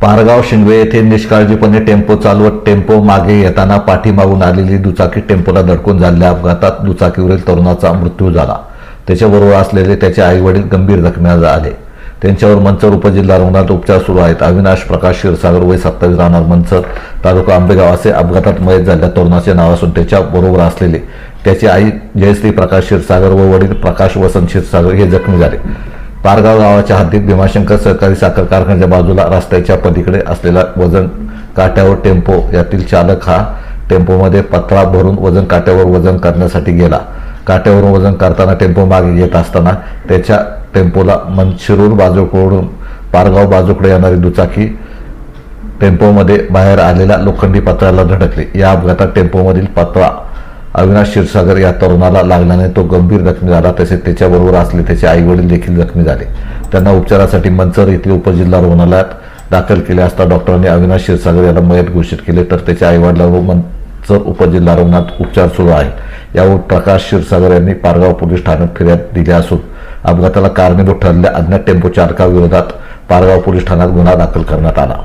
पारगाव शिंगवे येथे निष्काळजीपणे टेम्पो चालवत टेम्पो मागे येताना पाठीमागून आलेली दुचाकी टेम्पोला धडकून झालेल्या अपघातात दुचाकीवरील तरुणाचा मृत्यू झाला. त्याच्याबरोबर असलेले त्याचे आईवडील गंभीर जखमी झाले त्यांच्यावर मंचर उपजिल्हा रुग्णालयात उपचार सुरू आहेत. अविनाश प्रकाश क्षीरसागर वय सत्तावीस राहणार मंचर तालुका आंबेगाव असे अपघातात मयत झालेल्या तरुणाचे नाव असून त्याच्या बरोबर असलेले त्याची आई जयश्री प्रकाश क्षीरसागर व वडील प्रकाश वसंत क्षीरसागर हे जखमी झाले. पारगाव गावाच्या हद्दीत भीमाशंकर सहकारी साखर कारखान्याच्या बाजूला रस्त्याच्या पलीकडे असलेला वजन काट्यावर टेम्पो. यातील चालक हा टेम्पोमध्ये पत्रा भरून वजन काट्यावर वजन करण्यासाठी गेला. काट्यावरून वजन करताना टेम्पो मागे येत असताना त्याच्या टेम्पोला मनशिरूर बाजूकडून पारगाव बाजूकडे येणारी दुचाकी टेम्पोमध्ये बाहेर आलेल्या लोखंडी पत्राला धडकली. या अपघातात टेम्पोमधील पत्रा अविनाश क्षीरसागर या तरुणाला लागल्याने तो गंभीर जखमी झाला. तसेच त्याच्याबरोबर असले त्याचे आई वडील देखील जखमी झाले. त्यांना उपचारासाठी मंचर येथील उपजिल्हा रुग्णालयात दाखल केले असता डॉक्टरांनी अविनाश क्षीरसागर याला मयत घोषित केले. तर त्याच्या आईवडिलांवर मंचर उपजिल्हा रुग्णात उपचार सुरू आहे यावर प्रकाश क्षीरसागर यांनी पारगाव पोलीस ठाण्यात फिर्याद दिली असून अपघाताला कारणीभूत ठरलेल्या अज्ञात टेम्पो चालकाविरोधात पारगाव पोलीस ठाण्यात गुन्हा दाखल करण्यात आला.